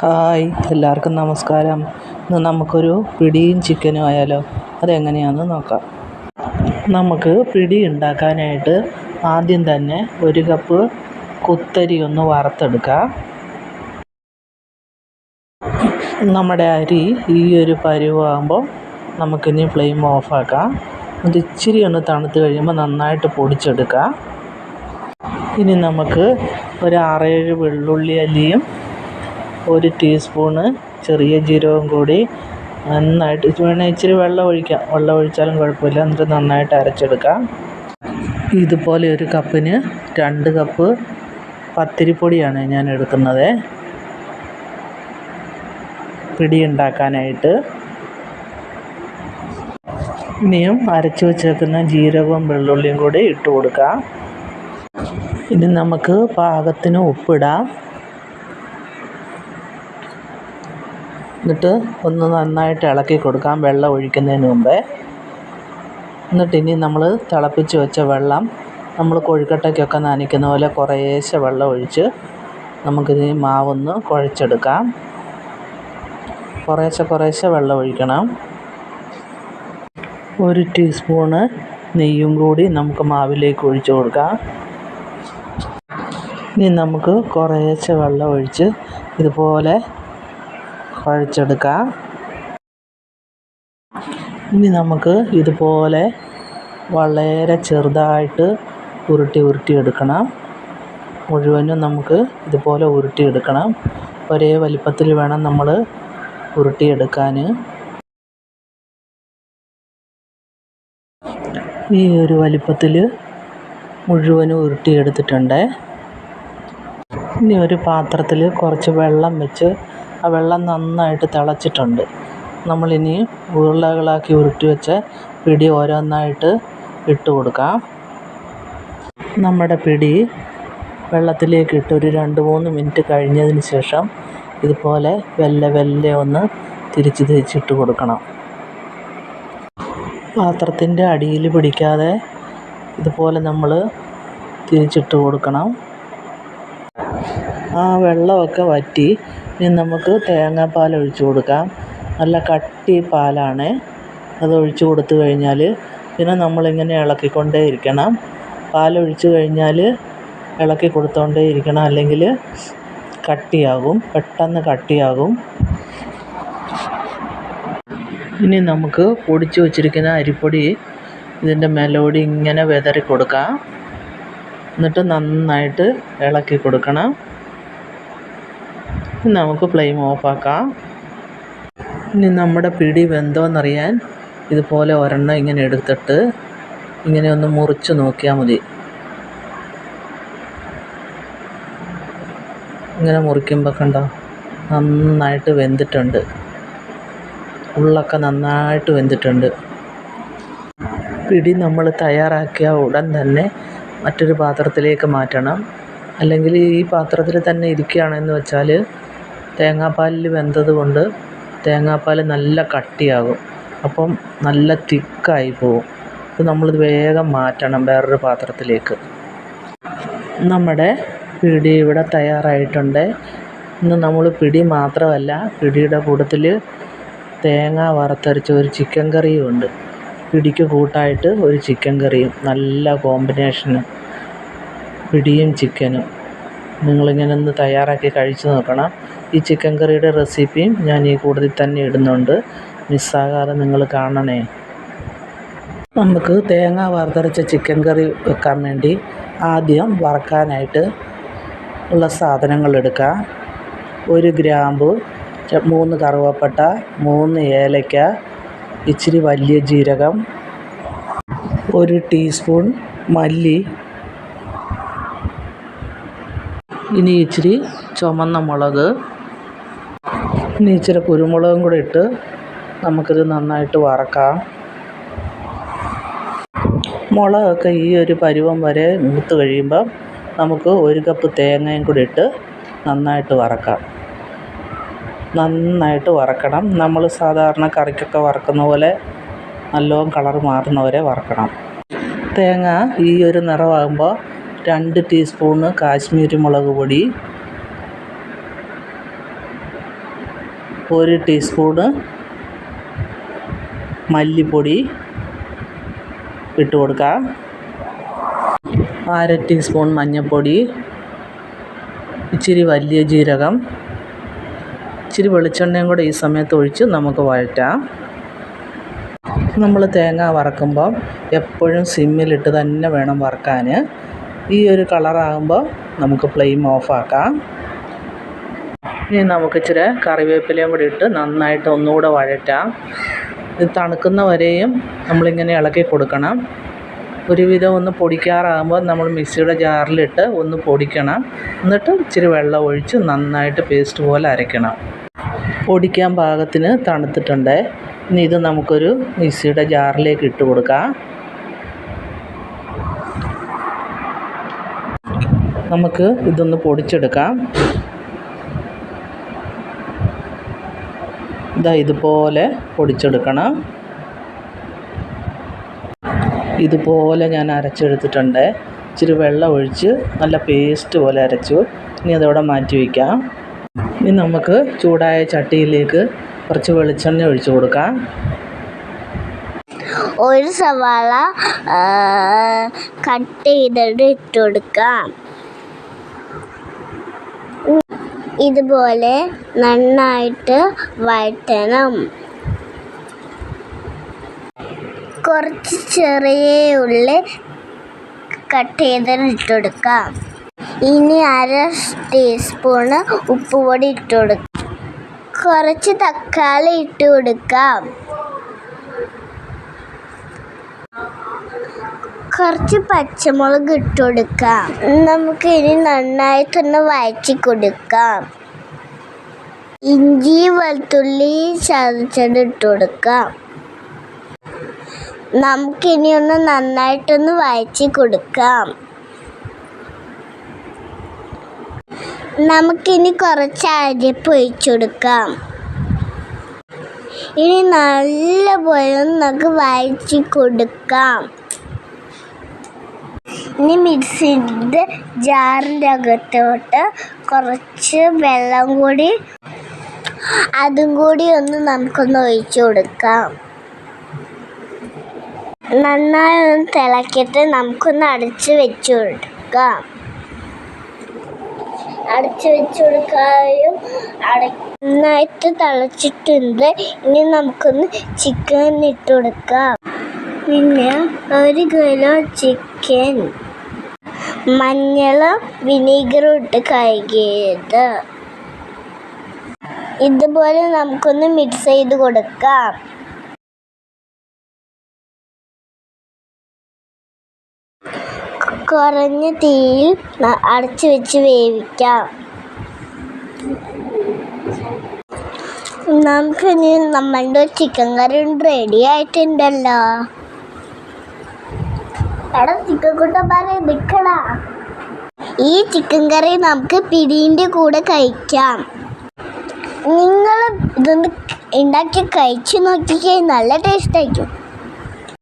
Hi എല്ലാവർക്കും നമസ്കാരം. ഇന്ന് നമുക്കൊരു പിടിയും ചിക്കനും ആയാലോ? അതെങ്ങനെയാണെന്ന് നോക്കാം. നമുക്ക് പിടി ഉണ്ടാക്കാനായിട്ട് ആദ്യം തന്നെ ഒരു കപ്പ് കുത്തരി ഒന്ന് വറുത്തെടുക്കാം. നമ്മുടെ അരി ഈ ഒരു പരുവാകുമ്പോൾ നമുക്കിനി ഫ്ലെയിം ഓഫാക്കാം. അത് ഇച്ചിരി ഒന്ന് തണുത്ത് കഴിയുമ്പോൾ നന്നായിട്ട് പൊടിച്ചെടുക്കാം. ഇനി നമുക്ക് ഒരു ആറേഴ് വെള്ളുള്ളി അല്ലിയും ഒരു ടീസ്പൂണ് ചെറിയ ജീരകം കൂടി നന്നായിട്ട് വേണേൽ ഇച്ചിരി വെള്ളം ഒഴിക്കാം. വെള്ളം ഒഴിച്ചാലും കുഴപ്പമില്ല. എന്നിട്ട് നന്നായിട്ട് അരച്ചെടുക്കാം. ഇതുപോലെ ഒരു കപ്പിന് രണ്ട് കപ്പ് പത്തിരിപ്പൊടിയാണ് ഞാൻ എടുക്കുന്നത്. പിടി ഉണ്ടാക്കാനായിട്ട് ഇനിയും അരച്ച് വെച്ചേക്കുന്ന ജീരകവും വെള്ളുള്ളിയും കൂടി ഇട്ട് കൊടുക്കാം. ഇനി നമുക്ക് പാകത്തിന് ഉപ്പിടാം. എന്നിട്ട് ഒന്ന് നന്നായിട്ട് ഇളക്കി കൊടുക്കാം വെള്ളം ഒഴിക്കുന്നതിന് മുമ്പേ. എന്നിട്ട് ഇനി നമ്മൾ തിളപ്പിച്ച് വെച്ച വെള്ളം നമ്മൾ കൊഴുക്കട്ടയ്ക്കൊക്കെ നനയ്ക്കുന്ന പോലെ കുറേശ്ശെ വെള്ളം ഒഴിച്ച് നമുക്കിത് മാവൊന്ന് കുഴച്ചെടുക്കാം. കുറേശ്ശെ കുറേശ്ശെ വെള്ളം ഒഴിക്കണം. ഒരു ടീസ്പൂണ് നെയ്യും കൂടി നമുക്ക് മാവിലേക്ക് ഒഴിച്ചു കൊടുക്കാം. ഇനി നമുക്ക് കുറേശ്ശെ വെള്ളം ഒഴിച്ച് ഇതുപോലെ കുഴച്ചെടുക്കാം ഇനി നമുക്ക് ഇതുപോലെ വളരെ ചെറുതായിട്ട് ഉരുട്ടി ഉരുട്ടി എടുക്കണം. മുഴുവനും നമുക്ക് ഇതുപോലെ ഉരുട്ടിയെടുക്കണം ഒരേ വലിപ്പത്തിൽ വേണം നമ്മൾ ഉരുട്ടിയെടുക്കാൻ ഈ ഒരു വലിപ്പത്തിൽ മുഴുവനും ഉരുട്ടിയെടുത്തിട്ടുണ്ട് ഇനി ഒരു പാത്രത്തിൽ കുറച്ച് വെള്ളം വെച്ച് ആ വെള്ളം നന്നായിട്ട് തിളച്ചിട്ടുണ്ട്. നമ്മളിനി ഉരുളകളാക്കി ഉരുട്ടി വെച്ച പിടി ഓരോന്നായിട്ട് ഇട്ട് കൊടുക്കാം. നമ്മുടെ പിടി വെള്ളത്തിലേക്ക് ഇട്ട് ഒരു രണ്ട് മൂന്ന് മിനിറ്റ് കഴിഞ്ഞതിന് ശേഷം ഇതുപോലെ വെല്ലെ വെല്ലെ ഒന്ന് തിരിച്ച് തിരിച്ചിട്ട് കൊടുക്കണം. പാത്രത്തിന്റെ അടിയിൽ പിടിക്കാതെ ഇതുപോലെ നമ്മൾ തിരിച്ചിട്ട് കൊടുക്കണം. ആ വെള്ളമൊക്കെ വറ്റി ഇനി നമുക്ക് തേങ്ങാപ്പാൽ ഒഴിച്ച് കൊടുക്കാം. നല്ല കട്ടി പാലാണ്. അത് ഒഴിച്ച് കൊടുത്തു കഴിഞ്ഞാൽ പിന്നെ നമ്മളിങ്ങനെ ഇളക്കിക്കൊണ്ടേ ഇരിക്കണം. പാലൊഴിച്ചു കഴിഞ്ഞാൽ ഇളക്കി കൊടുത്തുകൊണ്ടേ ഇരിക്കണം. അല്ലെങ്കിൽ കട്ടിയാകും. പെട്ടെന്ന് കട്ടിയാകും. ഇനി നമുക്ക് പൊടിച്ച് വച്ചിരിക്കുന്ന അരിപ്പൊടി ഇതിന്റെ മേലോടി ഇങ്ങനെ വിതറി കൊടുക്കാം. എന്നിട്ട് നന്നായിട്ട് ഇളക്കി കൊടുക്കണം. നമുക്ക് ഫ്ലെയിം ഓഫാക്കാം ഇനി നമ്മുടെ പിടി വെന്തോന്നറിയാൻ ഇതുപോലെ ഒരെണ്ണം ഇങ്ങനെ എടുത്തിട്ട് ഇങ്ങനെ ഒന്ന് മുറിച്ച് നോക്കിയാൽ മതി. ഇങ്ങനെ മുറിക്കുമ്പോൾ കണ്ടോ നന്നായിട്ട് വെന്തിട്ടുണ്ട്. ഉള്ളൊക്കെ നന്നായിട്ട് വെന്തിട്ടുണ്ട്. പിടി നമ്മൾ തയ്യാറാക്കിയ ഉടൻ തന്നെ മറ്റൊരു പാത്രത്തിലേക്ക് മാറ്റണം. അല്ലെങ്കിൽ ഈ പാത്രത്തിൽ തന്നെ ഇരിക്കുകയാണെന്ന് വെച്ചാൽ തേങ്ങാപ്പാലിൽ വെന്തത് കൊണ്ട് തേങ്ങാപ്പാൽ നല്ല കട്ടിയാകും. അപ്പം നല്ല തിക്കായി പോകും അപ്പോൾ നമ്മളിത് വേഗം മാറ്റണം വേറൊരു പാത്രത്തിലേക്ക്. നമ്മുടെ പിടി ഇവിടെ തയ്യാറായിട്ടുണ്ട്. ഇന്ന് നമ്മൾ പിടി മാത്രമല്ല പിടിയുടെ കൂട്ടത്തിൽ തേങ്ങ വറുത്തരച്ച ഒരു ചിക്കൻ കറിയും ഉണ്ട്. പിടിക്ക് കൂട്ടായിട്ട് ഒരു ചിക്കൻ കറിയും. നല്ല കോമ്പിനേഷന്. പിടിയും ചിക്കനും. നിങ്ങളിങ്ങനെ ഒന്ന് തയ്യാറാക്കി കഴിച്ച് നോക്കണം. ഈ ചിക്കൻ കറിയുടെ റെസിപ്പിയും ഞാൻ ഈ കൂടുതൽ തന്നെ ഇടുന്നുണ്ട്. മിസ്സാകാതെ നിങ്ങൾ കാണണേ. നമുക്ക് തേങ്ങ വറുത്തരച്ച ചിക്കൻ കറി വെക്കാൻ വേണ്ടി ആദ്യം വറക്കാനായിട്ട് ഉള്ള സാധനങ്ങൾ എടുക്കാം. ഒരു ഗ്രാമ്പു മൂന്ന് കറുവപ്പട്ട മൂന്ന് ഏലയ്ക്ക ഇച്ചിരി വലിയ ജീരകം ഒരു ടീസ്പൂൺ മല്ലി ഇനി ഇച്ചിരി ചുമന്ന മുളക്. ഇനി ഇച്ചിരി കുരുമുളകും കൂടെ ഇട്ട് നമുക്കിത് നന്നായിട്ട് വറക്കാം. മുളകൊക്കെ ഈ ഒരു പരുവം വരെ മൂത്ത് കഴിയുമ്പം നമുക്ക് ഒരു കപ്പ് തേങ്ങയും കൂടി ഇട്ട് നന്നായിട്ട് വറക്കാം. നന്നായിട്ട് വറക്കണം. നമ്മൾ സാധാരണ കറിക്കൊക്കെ വറക്കുന്ന പോലെ നല്ലോണം കളർ മാറുന്നവരെ വറക്കണം. തേങ്ങ ഈ ഒരു നിറമാകുമ്പോൾ രണ്ട് ടീസ്പൂണ് കാശ്മീരി മുളക് പൊടി ഒരു ടീസ്പൂണ് മല്ലിപ്പൊടി ഇട്ട് കൊടുക്കുക അര ടീസ്പൂൺ മഞ്ഞൾപ്പൊടി ഇച്ചിരി വലിയ ജീരകം ഇച്ചിരി വെളിച്ചെണ്ണയും കൂടെ ഈ സമയത്ത് ഒഴിച്ച് നമുക്ക് വഴറ്റാം. നമ്മൾ തേങ്ങ വറക്കുമ്പം എപ്പോഴും സിമ്മിലിട്ട് തന്നെ വേണം വറക്കാൻ ഈ ഒരു കളറാകുമ്പോൾ നമുക്ക് ഫ്ലെയിം ഓഫാക്കാം ഇനി നമുക്ക് ഇച്ചിരി കറിവേപ്പിലയും കൂടി ഇട്ട് നന്നായിട്ട് ഒന്നുകൂടെ വഴറ്റാം. ഇത് തണുക്കുന്ന വരെയും നമ്മളിങ്ങനെ ഇളക്കി കൊടുക്കണം. ഒരുവിധം ഒന്ന് പൊടിക്കാറാകുമ്പോൾ നമ്മൾ മിക്സിയുടെ ജാറിലിട്ട് ഒന്ന് പൊടിക്കണം. എന്നിട്ട് ഇച്ചിരി വെള്ളം ഒഴിച്ച് നന്നായിട്ട് പേസ്റ്റ് പോലെ അരയ്ക്കണം. പൊടിക്കാൻ പാകത്തിന് തണുത്തിട്ടുണ്ട്. ഇനി ഇത് നമുക്കൊരു മിക്സിയുടെ ജാറിലേക്ക് ഇട്ട് കൊടുക്കാം. നമുക്ക് ഇതൊന്ന് പൊടിച്ചെടുക്കാം. ഇതാ ഇതുപോലെ പൊടിച്ചെടുക്കണം. ഇതുപോലെ ഞാൻ അരച്ചെടുത്തിട്ടുണ്ട്. ഇച്ചിരി വെള്ളം ഒഴിച്ച് നല്ല പേസ്റ്റ് പോലെ അരച്ചു. ഇനി അതവിടെ മാറ്റി വയ്ക്കാം ഇനി നമുക്ക് ചൂടായ ചട്ടിയിലേക്ക് കുറച്ച് വെളിച്ചെണ്ണ ഒഴിച്ചു കൊടുക്കാം. ഒരു സവാള കട്ട് ചെയ്തിട്ട് ഇട്ട് കൊടുക്കാം. ഇതുപോലെ നന്നായിട്ട് വഴറ്റണം. കുറച്ച് ചെറിയ ഉള്ളി കട്ട് ചെയ്തിട്ട് ഇട്ടുകൊടുക്കാം ഇനി അര ടീസ്പൂണ് ഉപ്പുപൊടി ഇട്ട് കൊടുക്കാം കുറച്ച് തക്കാളി ഇട്ട് കൊടുക്കാം കുറച്ച് പച്ചമുളക് ഇട്ട് കൊടുക്കാം. നമുക്ക് ഇനി നന്നായിട്ടൊന്ന് വഴറ്റി കൊടുക്കാം. ഇഞ്ചി വെളുത്തുള്ളി ചതച്ചത് ഇട്ട് കൊടുക്കാം. നമുക്കിനി ഒന്ന് നന്നായിട്ടൊന്ന് വഴറ്റി കൊടുക്കാം. നമുക്കിനി കുറച്ച് അരിപ്പ് ഒഴിച്ചു കൊടുക്കാം. ഇനി നല്ലപോലെ നമുക്ക് വഴറ്റി കൊടുക്കാം. ഇനി മിക്സിന്റെ ജാറിന്റെ അകത്തോട്ട് കുറച്ച് വെള്ളം കൂടി അതും കൂടി ഒന്ന് നമുക്കൊന്ന് ഒഴിച്ചു കൊടുക്കാം. നന്നായി ഒന്ന് തിളക്കിയിട്ട് നമുക്കൊന്ന് അടച്ച് വെച്ച് കൊടുക്കാം. അടച്ച് വെച്ച് കൊടുക്കാനും അട നന്നായിട്ട് തിളച്ചിട്ടുണ്ട്. ഇനി നമുക്കൊന്ന് ചിക്കൻ ഇട്ട് കൊടുക്കാം. പിന്നെ ഒരു കിലോ ചിക്കൻ. മഞ്ഞളും വിനീഗറും ഇട്ട് കഴുകിയത്. ഇതുപോലെ നമുക്കൊന്ന് മിക്സ് ചെയ്ത് കൊടുക്കാം. കുറഞ്ഞ തീയിൽ അടച്ചു വെച്ച് വേവിക്കാം. നമുക്കിനി നമ്മളുടെ ചിക്കൻ കറി റെഡി ആയിട്ടുണ്ടല്ലോ. എടാ ചിക്കൻ കുട്ടന്മാരെ നിക്കടാ. ഈ ചിക്കൻ കറി നമുക്ക് പിടീന്റെ കൂടെ കഴിക്കാം. നിങ്ങൾ ഇതൊന്ന് ഉണ്ടാക്കി കഴിച്ചു നോക്കിക്കേ നല്ല ടേസ്റ്റ് ആയിരിക്കും.